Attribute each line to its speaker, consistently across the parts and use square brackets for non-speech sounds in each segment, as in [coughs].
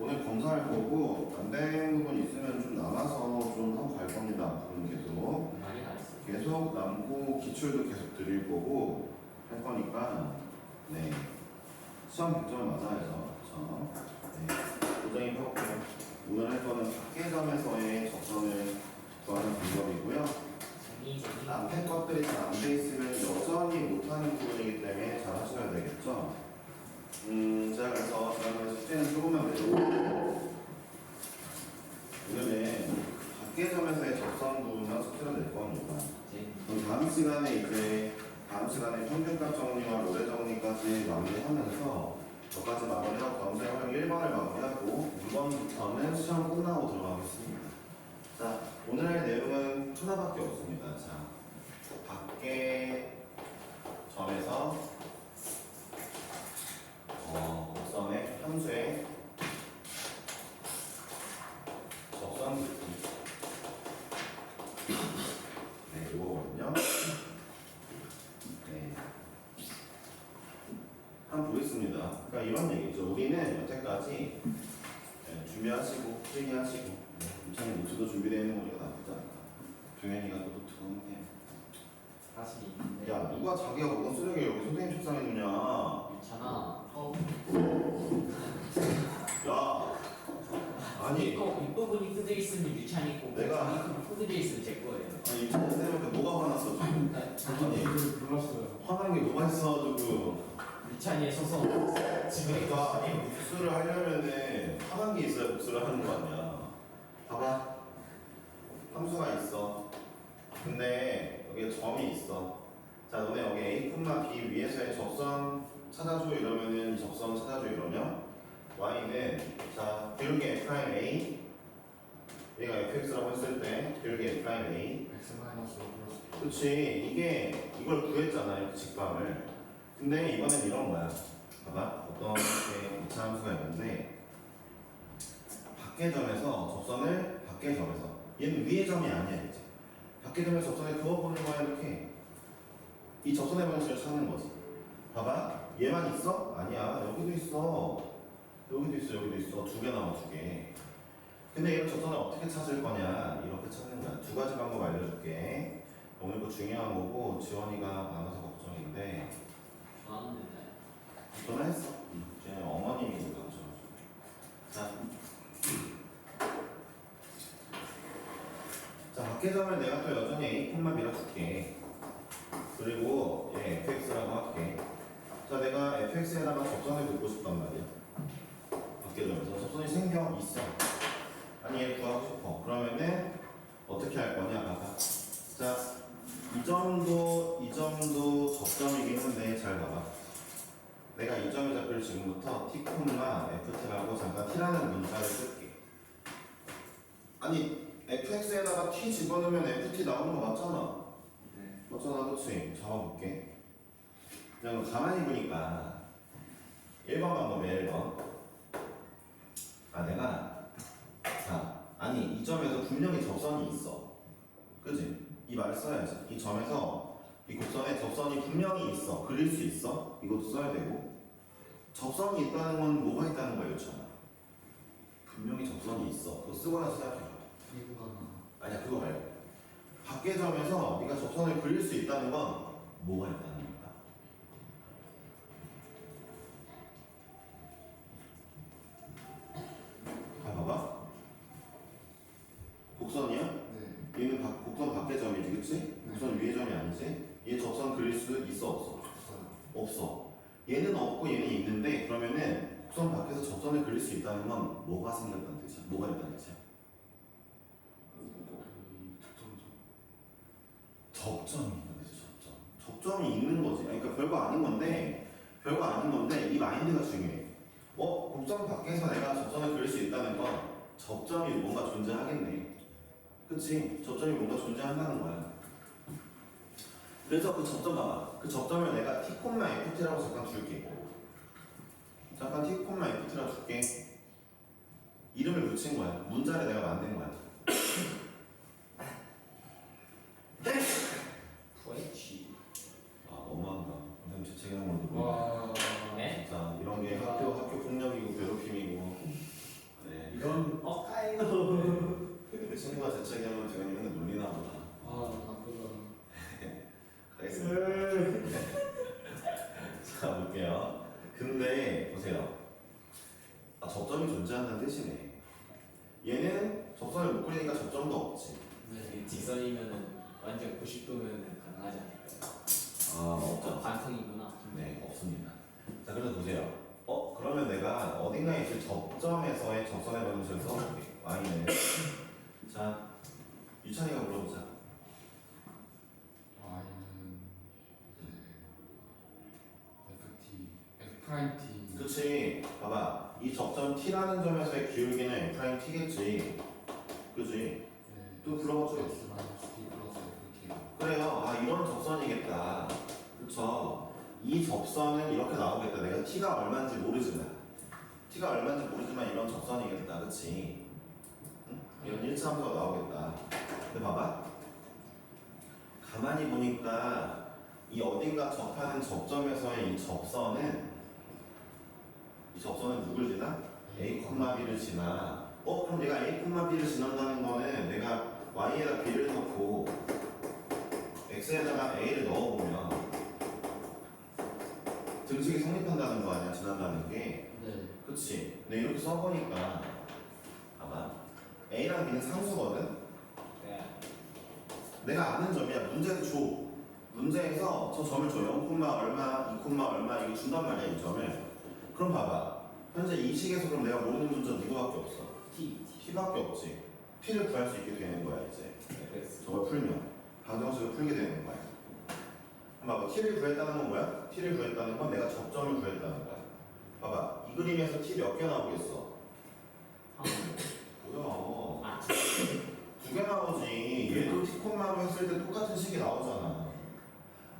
Speaker 1: 오늘 검사할 거고 안 된 부분 있으면 좀 남아서 좀 하고 갈 겁니다. 앞으로는 계속
Speaker 2: 많이 나왔어.
Speaker 1: 계속 남고 기출도 계속 드릴 거고 할 거니까 네 시험 100점을 맞아야죠. 그렇죠? 네 도장이 펴볼게요. 오늘 할 거는 학계점에서의 접선을 구하는 방법이고요. 앞에 것들이 잘안돼 있으면 여전히 못하는 부분이기 때문에 잘 하셔야 되겠죠. 음, 자, 그래서 지난번에 숙제는 조금만 내려오고, 오늘은 각계점에서의 접선 부분만 숙제를 낼 겁니다.
Speaker 2: 재미.
Speaker 1: 그럼 다음 시간에 이제, 다음 시간에 평균값 정리와 노래 정리까지 마무리하면서, 저까지 마무리하고 검색 활용 1번을 마무리하고, 2번부터는 시험 끝나고 들어가겠습니다. 자, 오늘 할 내용은 하나밖에 없습니다. 자, 밖에 점에서 어, 곡선의 함수의 접선 긋기. 네, 이거거든요. 네. 한번 보겠습니다. 그러니까 이런 얘기죠. 우리는 여태까지 네, 준비하시고, 필기하시고, 네, 임창의 노트도 준비되어 있는 거니까 나쁘지 않다. 종현이가 또 노트는 해.
Speaker 2: 사실 있는데.
Speaker 1: 야, 누가 자기가 먹은 쓰레기 여기 선생님 책상에 놓냐?
Speaker 2: 괜찮아. 어.
Speaker 1: 야,
Speaker 2: 이거 윗부분이 뜯어 있으면 유찬이 거고
Speaker 1: 내가-
Speaker 2: 밑부분 뜯어져 있으면 제 거예요.
Speaker 1: 아니 임창 선생님한테 뭐가 화났어 지금? 아니,
Speaker 3: 불렀어요.
Speaker 1: 화난 게 뭐가 있어가지고.
Speaker 2: 유찬이의 소송.
Speaker 1: 그러니까 아니 복수를 하려면은 화난 게 있어야 복수를 하는 거 아니야. 봐봐, 함수가 있어. 근데 여기에 점이 있어. 자, 너네 여기 a, b 위에서의 접선 찾아줘 이러면은 이 접선 찾아줘 이러면 y는 자 기울기 f a 얘가 fx라고 했을 때 기울기 f a
Speaker 3: X 마이너스.
Speaker 1: 그렇지 이게 이걸 구했잖아 이렇게 직방을. 근데 이번엔 이런 거야. 봐봐. 어떤 이렇게 이차함수가 있는데 밖의 점에서 접선을 밖의 점에서. 얘는 위의 점이 아니야 이제. 밖의 점에서 접선을 그어보는 거야 이렇게. 이 접선의 방식을 찾는 거지. 봐봐. 얘만 있어? 아니야. 여기도 있어. 여기도 있어. 여기도 있어. 두 개 나와 두개 근데 이런 접선을 어떻게 찾을 거냐 이렇게 찾는 거야 두 가지 방법 알려줄게. 오늘 거 중요한 거고 지원이가 많아서 걱정인데.
Speaker 2: 좋아하는데.
Speaker 1: 전화했어 제 어머님이니까 자, 자 밖에점을 내가 또 여전히 A 콤만 밀어줄게. 그리고 얘 fx라고 할게. 자 내가 fx에다가 접선을 긋고 싶단 말이야. 밖에점에서. 접선이 생겨 있어 아니 얘 구하고 싶어 그러면은 어떻게 할 거냐 봐봐 자 이 점도 이 점도 접점이긴 한데 잘 봐봐 내가 이 점의 좌표를 지금부터 t, ft라고 잠깐 t라는 문자를 쓸게. 아니 fx에다가 t 집어넣으면 ft 나오는 거 맞잖아.
Speaker 2: 네.
Speaker 1: 맞잖아, 그렇지? 잡아볼게. 그냥 가만히 보니까 1번 방법이야, 1번. 아, 내가 자, 아니 이 점에서 분명히 접선이 있어. 그지? 이 말을 써야지. 이 점에서 이 곡선에 접선이 분명히 있어. 그릴 수 있어. 이것도 써야 되고. 접선이 있다는 건 뭐가 있다는 거예요, 참. 분명히 접선이 있어. 그거 쓰고 나서.
Speaker 3: 이거가
Speaker 1: 아니야, 그거 말고. 밖의 점에서 네가 접선을 그릴 수 있다는 건 뭐가 있다 곡선이야?
Speaker 3: 네.
Speaker 1: 얘는 밖- 곡선 밖의 점이지, 그치?
Speaker 3: 네.
Speaker 1: 곡선 위의 점이 아니지? 얘 접선 그릴 수 있어, 없어?
Speaker 3: 없어.
Speaker 1: 얘는 없고 얘는 있는데 그러면은 곡선 밖에서 접선을 그릴 수 있다는 건 뭐가 생겼다는 뜻이야? 뭐가 있다는 뜻이야? 접점이 있는 거지, 접점. 접점이 있는 거지. 그러니까 별거 아닌 건데 별거 아닌 건데 이 마인드가 중요해. 어, 곡선 밖에서 내가 접선을 그릴 수 있다는 건 접점이 뭔가 존재하겠네. 그치? 접점이 뭔가 존재한다는 거야. 그래서 그 접점 봐봐. 그 접점을 내가 t, ft라고 잠깐 줄게. 잠깐 t, ft라고 줄게. 이름을 붙인 거야. 문자를 내가 만든 거야.
Speaker 2: FH.
Speaker 1: 아, 너무한다. 선생님 제 책임으로
Speaker 3: 와.
Speaker 1: 접점도 없지.
Speaker 2: 네. 직선이면은 완전 90도면은 가능하지 않을까요?
Speaker 1: 아 없죠.
Speaker 2: 반성이구나.
Speaker 1: 네 없습니다. 자 그래서 보세요. 어 그러면 내가 어딘가에 있을 접점에서의 접선의 방식을 써볼게. y는 자 유찬이가 물어보자.
Speaker 3: Y는 이제 FT F 프라임 T.
Speaker 1: 그치. 봐봐. 이 접점 t라는 점에서의 기울기는 F'T겠지. 그치
Speaker 3: 네.
Speaker 1: 또 불러줘
Speaker 3: X 마이너스 T 플러스 FT
Speaker 1: 그래요. 아 이런 접선이겠다. 그쵸? 이 접선은 이렇게 나오겠다. 내가 t가 얼마인지 모르지만. T가 얼마인지 모르지만 이런 접선이겠다. 그치? 응? 이런 일차함수가 나오겠다. 근데 봐봐. 가만히 보니까 이 어딘가 접하는 접점에서의 이 접선은 이 접선은 누굴 지나? A, B를 지나. 어, 그럼 내가 A, B를 지난다는 거는 내가 Y에다 B를 넣고 X에다가 A를 넣어보면 등식이 성립한다는 거 아니야, 지난다는 게.
Speaker 3: 네.
Speaker 1: 그치? 근데 이렇게 써보니까 아마 A랑 B는 상수거든?
Speaker 2: 네.
Speaker 1: 내가 아는 점이야. 문제를 줘. 문제에서 저 점을 줘. 0, 얼마, 2, 얼마 이거 준단 말이야, 이 점을. 그럼 봐봐. 현재 이 식에서 그럼 내가 모르는 문제 누구밖에 없어?
Speaker 2: T.
Speaker 1: T밖에 없지. T를 구할 수 있게 되는 거야, 이제.
Speaker 2: 네. 그래서
Speaker 1: 저걸 풀면. 방정식을 풀게 되는 거야. 봐봐. T를 구했다는 건 뭐야? T를 구했다는 건 내가 접점을 구했다는 거야. 봐봐. 이 그림에서 T 몇 개 나오겠어?
Speaker 2: 아,
Speaker 1: 뭐야.
Speaker 2: 아,
Speaker 1: 두 개 나오지. 얘도 T 콤마로 했을 때 똑같은 식이 나오잖아.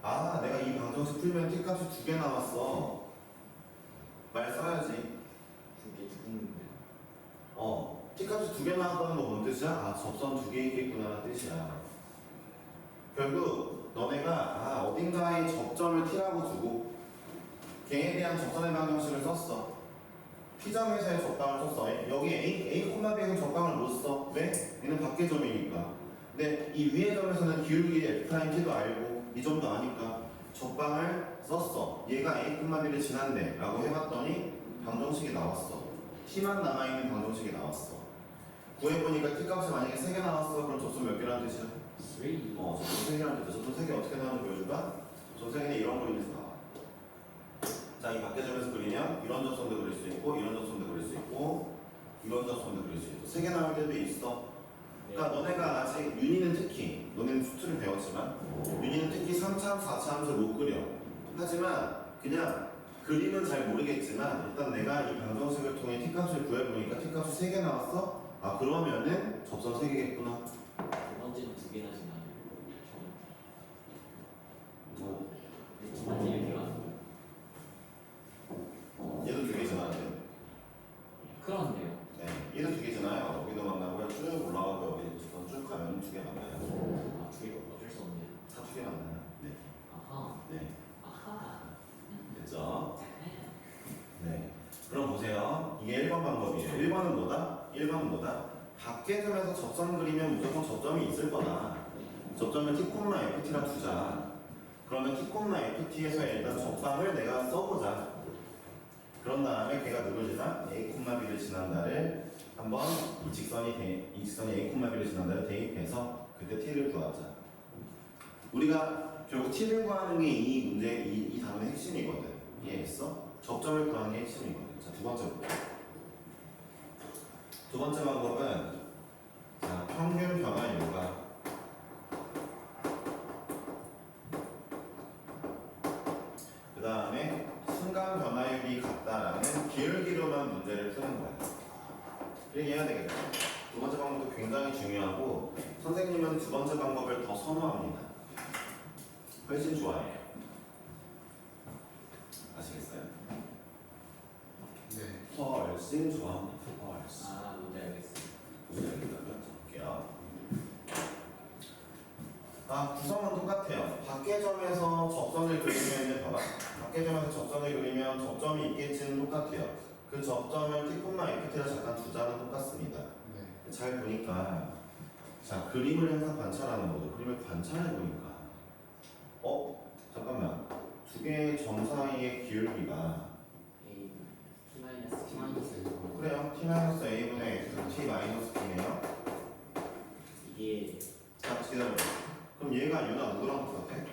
Speaker 1: 아, 내가 이 방정식 풀면 T 값이 두 개 나왔어. 말 써야지.
Speaker 2: 두개 죽는데.
Speaker 1: 어, T 값이 두 개 나왔다는 거 뭔 뜻이야? 아, 접선 두 개 있겠구나 뜻이야. 결국 너네가 아, 어딘가에 접점을 T라고 두고 걔에 대한 접선의 방정식을 썼어. T점에서의 접방을 썼어. 여기 A, A, B에서 접방을 못 써. 왜? 얘는 밖의 점이니까. 근데 이 위의 점에서는 기울기 F'T도 알고 이 점도 아니까 접방을 썼어. 얘가 A, B를 지난대 라고 해봤더니 방정식이 나왔어. T만 남아있는 방정식이 나왔어. 구해보니까 T 값이 만약에 3개 나왔어. 그럼 접선 몇 개라는 뜻이야?
Speaker 2: 3.
Speaker 1: 어, 접선 3개라는 뜻이야. 접선 3개 어떻게 나오는지 보여줄까? 접선 3개는 이런 그림에서 나와. 자, 이 밖의 점에서 그리면 이런 접선도 그릴 수 있고 이런 접선도 그릴 수 있고 이런 접선도 그릴 수 있고 3개 나올 때도 있어. 그러니까 너네가 아직 윤희는 특히 너네는 수트를 배웠지만 윤희는 특히 3차, 4차 함수를 못 그려. 하지만 그냥 그림은 잘 모르겠지만 일단 내가 이 방정식을 통해 t값을 구해보니까 t값이 3개 나왔어? 아 그러면은 접선 3개겠구나.
Speaker 2: 두 번째는 두 개나 지나요.
Speaker 1: 뭐
Speaker 2: 두 번째 이렇게 가는 거.
Speaker 1: 얘도 두 개잖아.
Speaker 2: 그렇네요.
Speaker 1: 네, 얘도 두 개잖아요. 여기도 만나고요. 쭉 올라가고 여기부터 쭉 가면 두 개 만나요.
Speaker 2: 아, 두 개가 어쩔 수 없네요.
Speaker 1: 다 두 개 만나요. 네,
Speaker 2: 아하.
Speaker 1: 네,
Speaker 2: 아하.
Speaker 1: 됐죠? 네. 그럼 보세요. 이게 1번 방법이에요. 1번은 뭐다? 1번은 뭐다? 점에서 접선 그리면 무조건 접점이 있을 거다. 접점을 t, ft라 두자. 그러면 t, ft에서 일단 접방을 내가 써보자. 그런 다음에 걔가 누굴 지나? a, b를 지난다를 한번 이 직선이 대, 이 직선이 a, b를 지난다를 대입해서 그때 t를 구하자. 우리가 결국 t를 구하는 게 이 문제 이, 이 단어의 핵심이거든. 이해했어? 접점을 구하는 게 핵심이거든. 자, 두 번째 볼게요. 두 번째 방법은 자, 평균 변화율과 그 다음에 순간 변화율이 같다라는 기울기로만 문제를 푸는 거야. 이렇게 해야 되겠다. 두 번째 방법도 굉장히 중요하고 선생님은 두 번째 방법을 더 선호합니다. 훨씬 좋아해요. 아시겠어요?
Speaker 3: 네.
Speaker 1: 훨씬 좋아합니다. 훨씬.
Speaker 2: 아, 뭔지 알겠어.
Speaker 1: 보여드리려면 볼게요. 아 구성은 똑같아요. 밖의 점에서 접선을 그리면 봐봐. 밖의 점에서 접선을 그리면 접점이 있겠지는 똑같아요. 그 접점을 t, ft를 잠깐 두자는 똑같습니다.
Speaker 3: 네.
Speaker 1: 잘 보니까 자 그림을 항상 관찰하는 거죠. 그림을 관찰해 보니까 어 잠깐만 두 개의 점 사이의 기울기가
Speaker 2: A T 마이너스 T
Speaker 3: T 마이너스 A
Speaker 1: 그래요 t-a분의 x t-b네요.
Speaker 2: 예.
Speaker 1: 자, 기다려봐. 그럼 얘가 유나 누구랑 똑같아?
Speaker 2: T.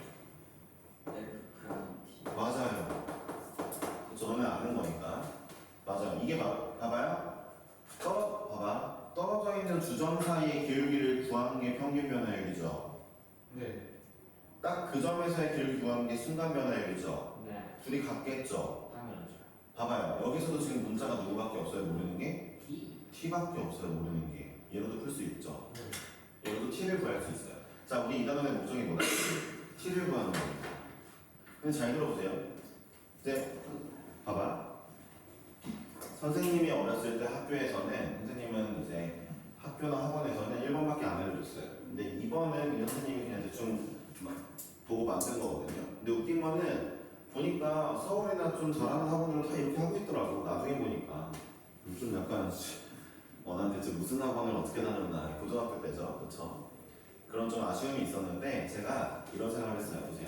Speaker 1: 맞아요. 그쵸, 너네 아는 거니까. 맞아요. 이게 봐, 봐봐요. 떨어, 봐봐. 떨어져 있는 주점 사이의 기울기를 구하는 게 평균 변화율이죠.
Speaker 3: 네.
Speaker 1: 딱 그 점에서의 기울기 구하는 게 순간 변화율이죠.
Speaker 2: 네.
Speaker 1: 둘이 같겠죠.
Speaker 2: 당연하죠.
Speaker 1: 봐봐요. 여기서도 지금 문자가 누구밖에 없어요, 모르는 게?
Speaker 2: T.
Speaker 1: t밖에 없어요, 모르는 게. 얘로도 풀 수 있죠.
Speaker 3: 네.
Speaker 1: 얘로도 t를 구할 수 있어요. 자, 우리 이 단원의 목적이 뭐다? t를 구하는 겁니다. 근데 잘 들어보세요. 이제 봐봐. 선생님이 어렸을 때 학교에서는 선생님은 이제 학교나 학원에서는 1번밖에 안 알려줬어요. 근데 2번은 이 선생님이 그냥 대충 막 보고 만든 거거든요. 근데 웃긴 거는 보니까 서울이나 좀 잘하는 학원들은 다 이렇게 하고 있더라고. 나중에 보니까 좀 약간 대체 무슨 학원을 어떻게 다녔나 고등학교 때죠, 그렇죠? 그런 좀 아쉬움이 있었는데 제가 이런 생각을 했어요. 보세요.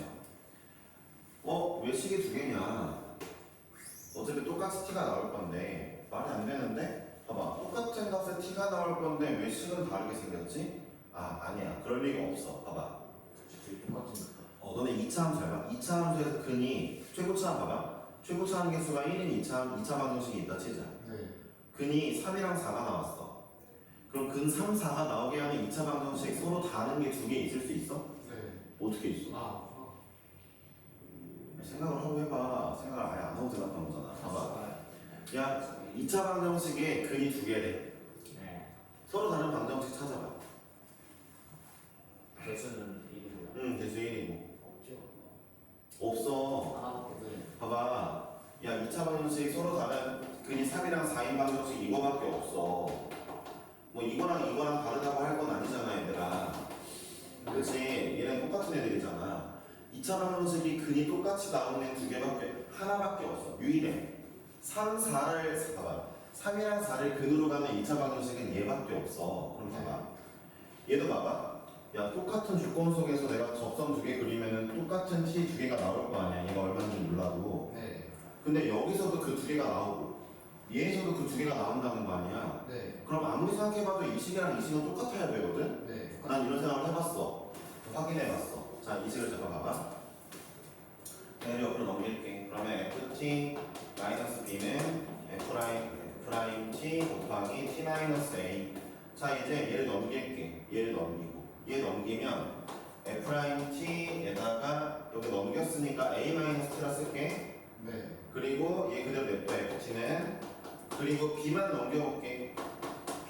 Speaker 1: 어, 왜 시계 두 개냐? 어차피 똑같이 티가 나올 건데 말이 안 되는데 봐봐 똑같은 값에 티가 나올 건데 왜 식은 다르게 생겼지? 아 아니야 그럴 리가 없어 봐봐
Speaker 2: 똑같으니까.
Speaker 1: 어 너네 2차 함수 잘 봐. 2차 함수에서 근이 최고차 봐봐 최고차 함 개수가 1인 2차 2차 방정식이 있다 치자
Speaker 3: 네.
Speaker 1: 근이 3이랑 4가 나왔어 그럼 근 3, 4가 나오게 하는 2차 방정식 서로 다른 게 두 개 있을 수 있어?
Speaker 3: 네.
Speaker 1: 어떻게 있어?
Speaker 3: 아.
Speaker 1: 생각을 하고 해봐 생각을 아예 안 하고 대답한 거잖아 봐봐
Speaker 2: 네.
Speaker 1: 야 2차 방정식에 근이 두 개래
Speaker 2: 네.
Speaker 1: 서로 다른 방정식 찾아봐
Speaker 2: 개수는 1이고요.
Speaker 1: 응 대수 1이고
Speaker 2: 없죠.
Speaker 1: 없어
Speaker 3: 네.
Speaker 1: 봐봐 야 2차 방정식 서로 다른 근이 3이랑 4인 방정식 이거밖에 없어 뭐 이거랑 이거랑 다르다고 할 건 아니잖아 얘들아. 그렇지 얘는 똑같은 애들이잖아. 2차 방정식이 근이 똑같이 나오는 두 개밖에 하나밖에 없어. 유일해. 3, 4를 봐봐. 3이랑 4를 근으로 가는 2차 방정식은 얘밖에 없어. 그럼 봐봐. 얘도 봐봐. 야 똑같은 조건 속에서 내가 접선 두 개 그리면은 똑같은 t 두 개가 나올 거 아니야. 얘가 얼마인지 몰라도.
Speaker 3: 네.
Speaker 1: 근데 여기서도 그 두 개가 나오고 얘에서도 그 두 개가 나온다는 거 아니야?
Speaker 3: 네.
Speaker 1: 그럼 아무리 생각해봐도 이 식이랑 이 식은 똑같아야 되거든?
Speaker 3: 네.
Speaker 1: 난 이런 생각을 해봤어. 확인해봤어. 자 이 식을 잠깐 봐봐. 얘를 옆으로 넘길게. 그러면 ft 마이너스 b는 f 라인 f 라인 t 곱하기 t 마이너스 a. 자 이제 얘를 넘길게. 얘를 넘기고. 얘 넘기면 f 라인 t에다가 여기 넘겼으니까 a 마이너스 t라 쓸게.
Speaker 3: 네.
Speaker 1: 그리고 얘 그대로 냅둬. Ft는. 그리고 b만 넘겨볼게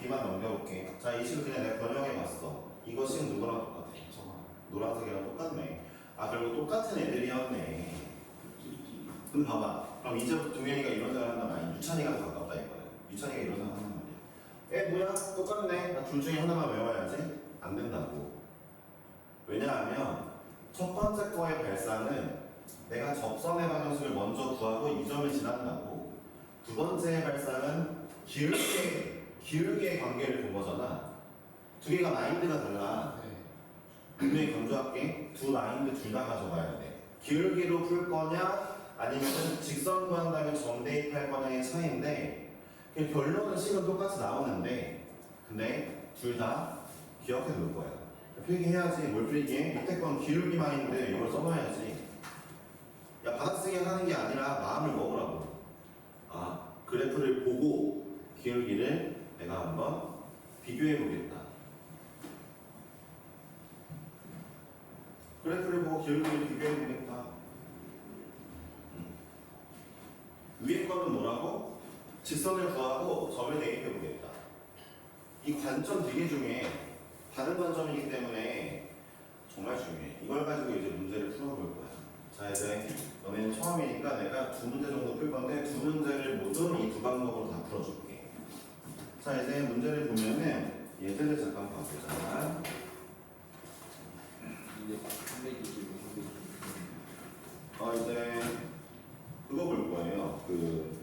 Speaker 1: b만 넘겨볼게. 자 이 식을 그냥 내가 변형해봤어. 이것이 누구랑 똑같아?
Speaker 3: 저만.
Speaker 1: 노란색이랑 똑같네. 아 그리고 똑같은 애들이었네. 그럼 봐봐. 그럼 이제부터 동현이가 이런 생각 한단 말이야. 유찬이가 더 가깝다 이거는 유찬이가 이런 생각 한단 말이야. 에 뭐야? 똑같네. 나 둘 중에 하나만 외워야지. 안 된다고. 왜냐하면 첫 번째 거의 발상은 내가 접선의 방정식을 먼저 구하고 이 점을 지난다고. 두 번째 발상은 기울기의 기울기의 관계를 본 거잖아. 두 개가 마인드가 달라.
Speaker 3: 네.
Speaker 1: 분명히 강조할게 두 라인도 둘다 가져가야 돼. 기울기로 풀 거냐 아니면 직선 구한 다음에 점 대입할 거냐의 차이인데 그 결론은 식은 똑같이 나오는데 근데 둘 다 기억해 놓을 거야. 필기해야지. 뭘 필기해? 밑에 건 기울기 마인드 이걸 써놔야지. 야 받아쓰기 하는 게 아니라 마음을 먹으라고. 아 그래프를 보고 기울기를 내가 한번 비교해 보겠다. 그래프를 보고 기울기를 비교해 보겠다. 음. 위에 거는 뭐라고? 직선을 구하고 점을 대입해 보겠다. 이 관점 되게 중요해 다른 관점이기 때문에 정말 중요해. 이걸 가지고 이제 문제를 풀어볼 거야. 자 이제 너네는 처음이니까 내가 두 문제 정도 풀 건데 두 문제를 모두 이 두 방법으로 다 풀어줄게 자 이제 문제를 보면은 얘들을 잠깐 봐보자
Speaker 2: 200, 325, 325.
Speaker 1: 어 이제 그거 볼 거예요. 그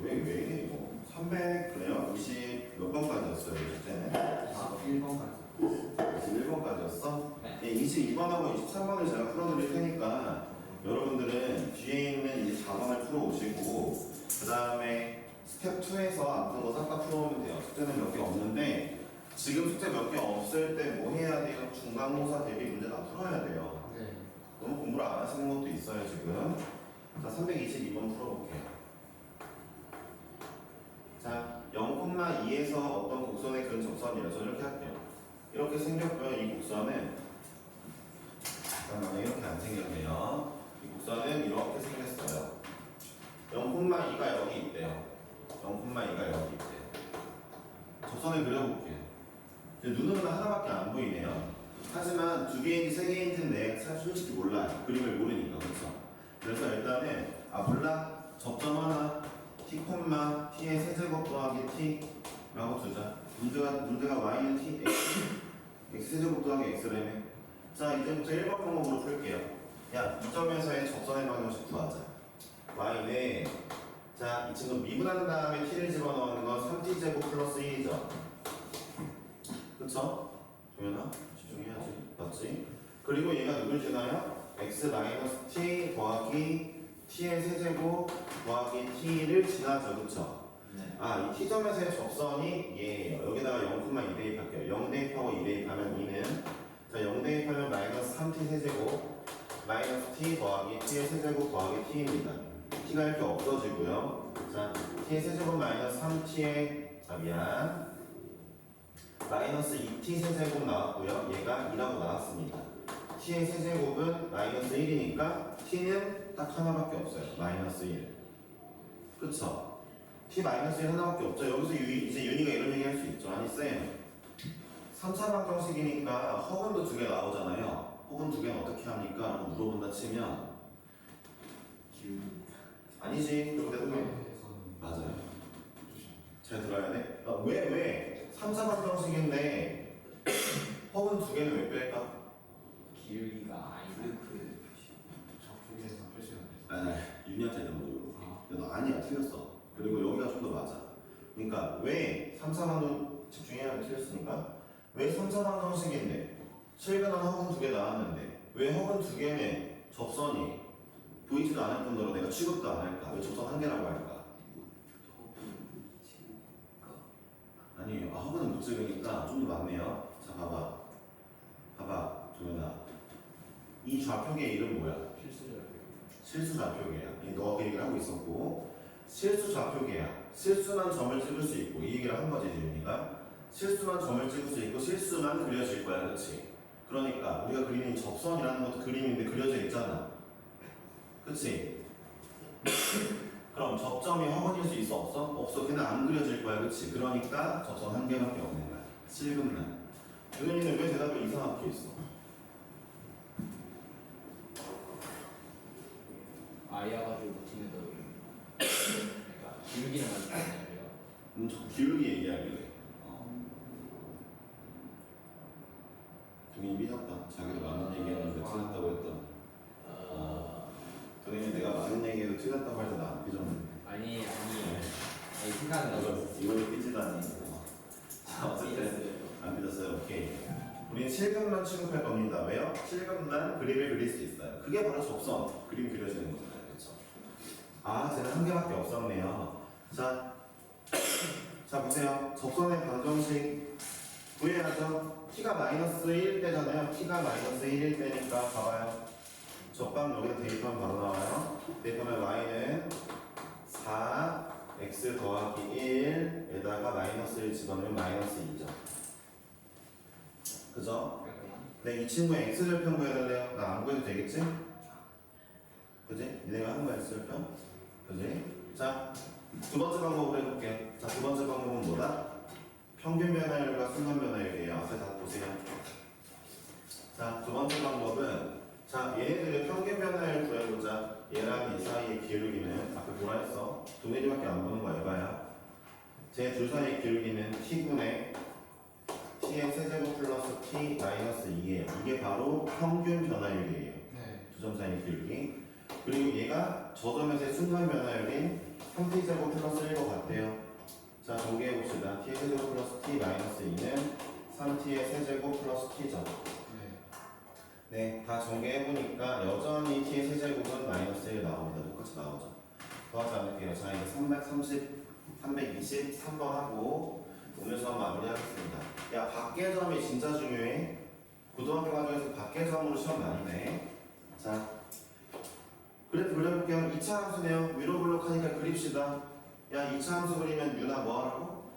Speaker 1: 그왜 왜 이거 300 그래요? 20 몇 번까지였어요 그때는?
Speaker 3: 아, 1번까지.
Speaker 1: 21번까지였어?
Speaker 2: 네.
Speaker 1: 예, 22번하고 23번을 제가 풀어드릴 테니까 여러분들은 뒤에 있는 24번을 풀어오시고 그 다음에 스텝 2에서 아무튼 거 싹다 풀어오면 돼요. 숙제는 몇 개 없는데 지금 숙제 몇 개 없을 때 뭐 해야 돼요? 중간고사 대비 문제 다 풀어야 돼요.
Speaker 3: 네.
Speaker 1: 너무 공부를 안 하시는 것도 있어요 지금. 자 322번 풀어볼게요. 자 0,2에서 어떤 곡선의 근접선이라서 이렇게 할게요. 이렇게 생겼고요. 이 곡선은 잠깐만요. 이렇게 안 생겼네요. 이 곡선은 이렇게 생겼어요. 0,2가 여기 있대요. 0,2가 여기 있대요. 접선을 그려볼게요. 눈으로는 하나밖에 안 보이네요. 하지만 두 개인지 세 개인지는 내가 사실 솔직히 몰라요. 그림을 모르니까 그렇죠. 그래서 일단은 아 몰라 접점 하나 t 콤마 t의 세제곱 더하기 t라고 두자. 문제가 문제가 y는 t x 세제곱 더하기 x라며. 자 이제부터 1번 방법으로 풀게요. 야이 점에서의 접선의 방정식 구하자. y는 자 이 친구 미분한 다음에 t를 집어넣는 건 3t 제곱 플러스 1이죠. 그쵸? 도현아 집중해야지 맞지? 그리고 얘가 누굴 지나요? x 마이너스 t 더하기 t의 세제곱 더하기 t를 지나죠 그쵸?
Speaker 2: 네.
Speaker 1: 아, 이 t점에서의 접선이 얘예요. 여기다가 0,2 대입할게요. 0 대입하고 2 대입하면 2는 자, 0 대입하면 마이너스 3t 세제곱 마이너스 t 더하기 t의 세제곱 더하기 t입니다. T가 이렇게 없어지고요. 자, t의 세제곱 마이너스 3t의 자, 미안. 마이너스 2t 세제곱 나왔고요. 얘가 2라고 나왔습니다. t의 세제곱은 마이너스 1이니까 t는 딱 하나밖에 없어요. 마이너스 1. 그쵸? t 마이너스 1 하나밖에 없죠. 여기서 유, 이제 윤희가 이런 얘기 할 수 있죠. 아니 쌤, 3차 방정식이니까 허근도 두 개 나오잖아요. 허근 두 개는 어떻게 합니까? 물어본다 치면
Speaker 2: 기울기.
Speaker 1: 아니지. 되면
Speaker 3: 에서는
Speaker 1: 맞아요. 잘 들어야 돼. 아, 왜 왜? 3차 방정식인데 허근 두 개는 왜 뺄까?
Speaker 2: 기울기가 아니고 그
Speaker 3: 적중에서 표시가 돼서.
Speaker 1: 아, 윤희한테 는 모르고.
Speaker 3: 아,
Speaker 1: 근데 너 아니야 틀렸어. 그리고 여기가 좀 더 맞아. 그러니까 왜 3, 4방정 집중해야 돼 틀렸으니까 왜 3, 4방정식인데 실근한 허근 두개 나왔는데 왜 허근 두 개는 접선이 보이지도 않을 뿐더러 내가 취급도 안 할까? 왜 접선 한 개라고 할까? 아니 아, 허근은 못 찍으니까 좀더 많네요. 자 봐봐, 봐봐 도현아 이 좌표계의 이름 뭐야? 실수 좌표계야. 이 너가 그 얘기를 하고 있었고 실수 좌표계야. 실수만 점을 찍을 수 있고 이 얘기를 한 거지 지윤이가 실수만 점을 찍을 수 있고 실수만 그려질 거야, 그렇지? 그러니까 우리가 그리는 이 접선이라는 것도 그림인데 그려져 있잖아, 그렇지? 그럼 접점이 허건일 수 있어 없어? 없어. 근데 안 그려질 거야, 그렇지? 그러니까 접선 한 개밖에 없는 거야. 실금난. 윤현이는 왜 대답을 이상하게 했어?
Speaker 2: 아이와가지고 버티면서 그러니까 기울기는 맞지 않나요?
Speaker 1: 음, 저 기울기 얘기하길래. 동인이 삐졌다. 자기도 많은 얘기했는데 틀렸다고 했던.
Speaker 2: 어
Speaker 1: 동인이 내가 많은 얘기해도 틀렸다고 할때나안 삐졌는데.
Speaker 2: 아니 아니 아니 생각나서
Speaker 1: 이걸 삐지다니. 자, 어쨌든 안 삐졌어요. 오케이. 우리는 실금만 취급할 겁니다. 왜요? 실금만 그림을 그릴 수 있어요. 그게 바로 접선. 그림 그려지는 거잖아요. 그렇죠? 아, 제가 한 개밖에 없었네요. 자, [coughs] 자 보세요. 접선의 방정식 구해야죠. t가 마이너스 1 때잖아요. t가 마이너스 1일 때니까 봐봐요. 적방 여기다 대입하면 바로 나와요. 대입하면 y는 4 x 더하기 1에다가 마이너스 1 집어넣으면 마이너스 2죠. 그죠? 네, 이 친구의 x절편 구해달래요. 나 안 구해도 되겠지? 그지? 니네가 한 거야, x절편? 그지? 자, 두 번째 방법으로 해볼게요. 자, 두 번째 방법은 뭐다? 평균 변화율과 순간 변화율이에요. 앞에 다 보세요. 자, 두 번째 방법은 자, 얘네들의 평균 변화율 구해보자. 얘랑 이 사이의 기울기는 앞에 뭐라 했어? 두 개밖에 안 보는 거야, 에바야. 제 둘 사이의 기울기는 t분의 t의 세제곱 플러스 t 마이너스 2예요. 이게 바로 평균 변화율이에요.
Speaker 3: 네.
Speaker 1: 두 점 사이 기울기. 그리고 얘가 저점에서의 순간 변화율인 3t 제곱 플러스 1과 같대요. 자, 정리해 봅시다. t의 세제곱 플러스 t 마이너스 2는 3t의 세제곱 플러스 t죠.
Speaker 3: 네.
Speaker 1: 네, 다 정리해 보니까 여전히 t의 세제곱은 마이너스 1 나옵니다. 똑같이 나오죠. 더하지 않을게요. 자, 이제 330, 323번 하고 오늘 수업 마무리하겠습니다. 야 밖의 점이 진짜 중요해. 고등학교 과정에서 밖의 점으로 시험 많이 내. 자 그래프 그려볼게요. 2차 함수네요. 위로 블록하니까 그립시다. 야 2차 함수 그리면 유나 뭐 하라고?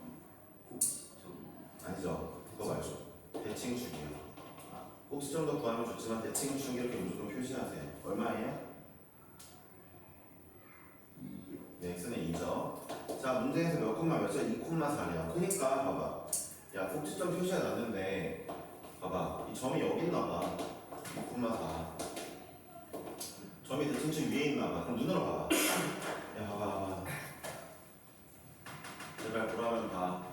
Speaker 1: 아니죠. 그거 말죠. 대칭축이요. 꼭지점도 구하면 좋지만 대칭축 이렇게 무조건 표시하세요. 얼마예요? 네, x는 2죠. 자, 문제에서 몇 콤마 몇이야? 2 콤마 4래요. 그니까 봐봐. 야, 꼭지점 표시해 놨는데 봐봐. 이 점이 여기 있나 봐. 2 콤마 4. 점이 대칭축 위에 있나 봐. 그럼 눈으로 봐봐. 야, 봐봐, 봐봐. 제발 보라면 봐.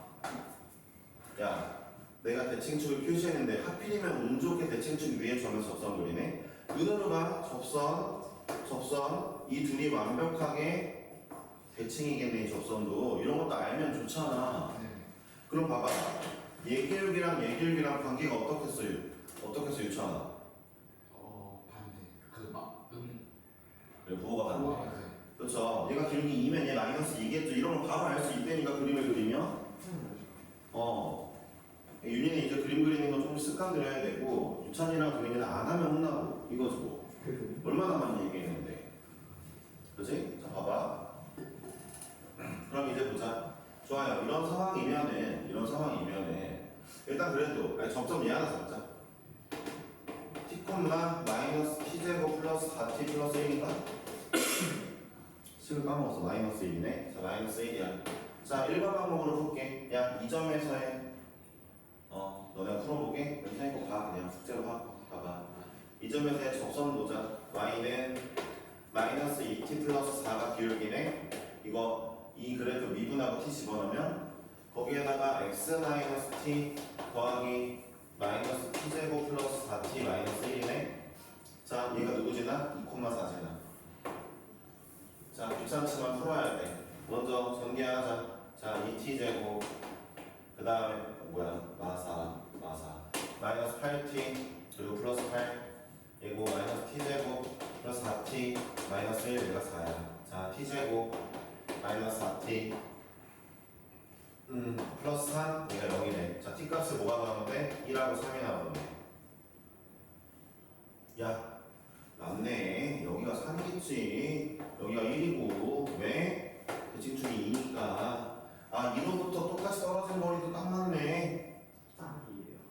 Speaker 1: 야, 내가 대칭축을 표시했는데 하필이면 운 좋게 대칭축 위에 점을 접선 그리네. 눈으로 봐. 접선, 접선. 이 둘이 완벽하게 대칭이겠네 이 접선도. 이런 것도 알면 좋잖아.
Speaker 3: 네.
Speaker 1: 그럼 봐봐. 예기울기랑 예기울기랑 관계가 어떻겠어 요? 어떻겠어 유찬아?
Speaker 3: 어 반대. 그막 음
Speaker 1: 그래 부호가 반대.
Speaker 3: 우와 네.
Speaker 1: 그렇죠. 얘가 기울기 2면 얘 마이너스 2겠죠. 이런 거 바로 알 수 있다니까 그림을 그리면. 어. 윤희는 이제 그림 그리는 거 조금 습관 들여야 되고 유찬이랑 도민이는 안 하면 혼나고 이거지 뭐. 얼마나 많이 얘기했는데. 그지? 자 봐봐. 그럼 이제 보자. 좋아요. 이런 상황이면은 이런 상황이면은 일단 그래도 아니 점점 얘 하나 잡자. t 콤마 마이너스 t 제곱 플러스 4t 플러스 1인가? 식을 [coughs] 까먹었어. 마이너스 1이네. 자 마이너스 1이야. 자 1번 방법으로 풀게. 야이 점에서의 어 너네가 풀어보게. 괜찮은 거봐 그냥 숙제로 하. 봐봐. 이 점에서의 접선 보자. y는 마이너스 2t 플러스 4가 기울기네. 이거 이 그래프 미분하고 t 집어넣으면 거기에다가 x 마이너스 t 더하기 마이너스 t 제곱 플러스 4t 마이너스 1이네. 자 얘가 누구지나? 2,4잖아. 자 귀찮지만 풀어야 돼. 먼저 전개하자. 자 2t 제곱 그 다음에 뭐야 마사 마사 마이너스 8t 그리고 플러스 8 얘고 마이너스 t 제곱 플러스 4t 마이너스 1 얘가 4야. 자 t 제곱 마이너스 4t 음 플러스 3 얘가 0이네. 자 t 값을 뭐가 나오는데 1하고 3이 나오는데 야 맞네 여기가 3이겠지 여기가 1이고 왜? 대칭축이 2니까 아 1호부터 똑같이 떨어진 거리도 딱 맞네.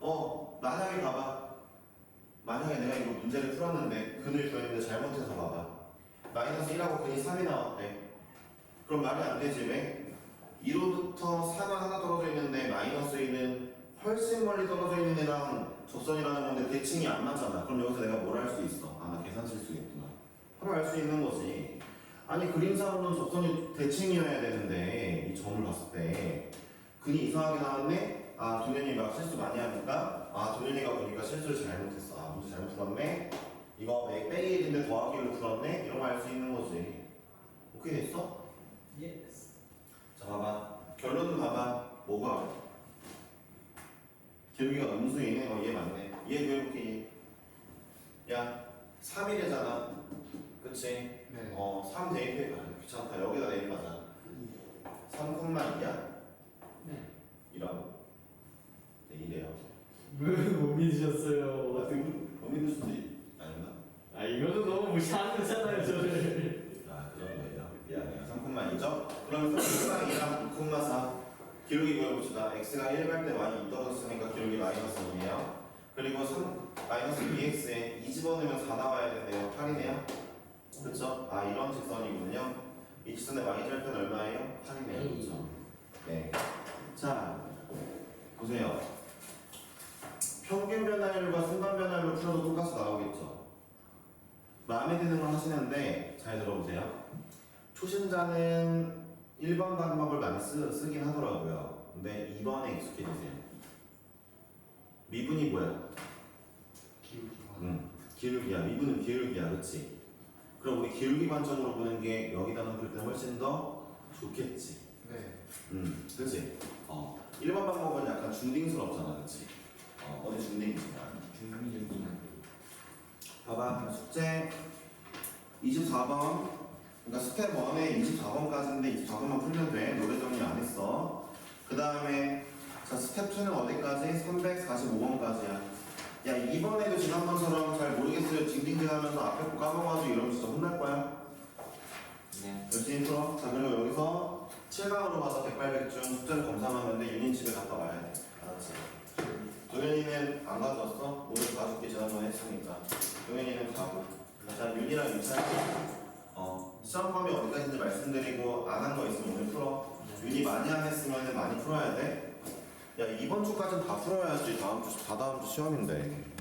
Speaker 1: 어 만약에 봐봐. 만약에 내가 이거 문제를 풀었는데 근을 구했는데 잘못해서 봐봐. 마이너스 1하고 근이 3이 나왔대. 그럼 말이 안 되지 왜? 1호부터 4가 하나 떨어져 있는데 마이너스 1은 훨씬 멀리 떨어져 있는 애랑 접선이라는 건데 대칭이 안 맞잖아. 그럼 여기서 내가 뭘 할 수 있어? 아나 계산 실수겠구나. 바로 알 수 있는 거지. 아니 그림상으로는 접선이 대칭이어야 되는데 이 점을 봤을 때 근이 이상하게 나왔네 아 동현이 막 실수 많이 하니까 아 동현이가 보니까 실수를 잘못했어 아 문제 잘못 풀었네 이거 빼- 빼기 1인데 더하기 1로 풀었네 이런 거 알 수 있는 거지 오케이 됐어?
Speaker 2: 예스.
Speaker 1: 자 봐봐 결론은 봐봐 뭐가 기울기가 음수이네 어얘 맞네 얘 얘. 야 3이래잖아 그치?
Speaker 3: 네.
Speaker 1: 어 3 대입해 아, 귀찮다 여기다 대입하자 3,2야?
Speaker 2: 네.
Speaker 1: 이라고? 네 이래요
Speaker 2: 왜 못 믿으셨어요?
Speaker 1: 못 믿을 수도 있- 아닌가?
Speaker 2: 아 이거는 너무 무시하는 거잖아요 저를.
Speaker 1: 아 그런 거예요 미안해요 3,2죠? 그러면 3,2랑 2,4 기울기 구해봅시다 x가 1갈 때 y 2 떨어졌으니까 기울기 마이너스 2네요 그리고 3 마이너스 2x에 2 집어넣으면 4 나와야 된대요 8이네요 그렇죠? 아 이런 직선이군요 이 직선의 y절편 얼마예요? 8이네요 그렇죠? 네. 자 보세요 평균 변화율과 순간 변화율로 풀어도 똑같이 나오겠죠 마음에 드는 걸 하시는데 잘 들어보세요 초신자는 1번 방법을 많이 쓰, 쓰긴 하더라고요 근데 2번에 익숙해지세요 미분이 뭐야?
Speaker 3: 기울기가
Speaker 1: 응, 기울기야. 미분은 기울기야, 그렇지? 그럼 우리 기울기 관점으로 보는 게 여기다 놓을 때 훨씬 더 좋겠지.
Speaker 3: 네.
Speaker 1: 응, 그렇지? 어, 1번 방법은 약간 중딩스럽잖아, 그렇지? 어, 어디 중딩이지만.
Speaker 2: 중립이나
Speaker 1: 봐봐, 숙제 24번. 그러니까 스텝 1에 24번까지인데 24번만 풀면 돼. 노래 정리 안 했어. 그 다음에 자, 스텝 2는 어디까지? 345번까지야. 야, 이번에도 지난번처럼 잘 모르겠어요. 징징징 하면서 앞에 거 까먹어가지고 이러면 진짜 혼날 거야.
Speaker 2: 네.
Speaker 1: 열심히 풀어. 자, 그리고 여기서 7강으로 가서 백발백중 숙제를 검사하는데 윤인 집에 갔다 와야 돼. 알았지? 동현이는 안 가져왔어? 오늘 가줄게 지난번에 했으니까. 동현이는 가고. 자, 윤이랑 윤찬이. 어, 시험 범위 어디까지인지 말씀드리고 안 한 거 있으면 오늘 풀어. 윤이 많이 안 했으면 많이 풀어야 돼. 야, 이번 주까지는 다 풀어야지. 다음 주, 다 다음 주 시험인데.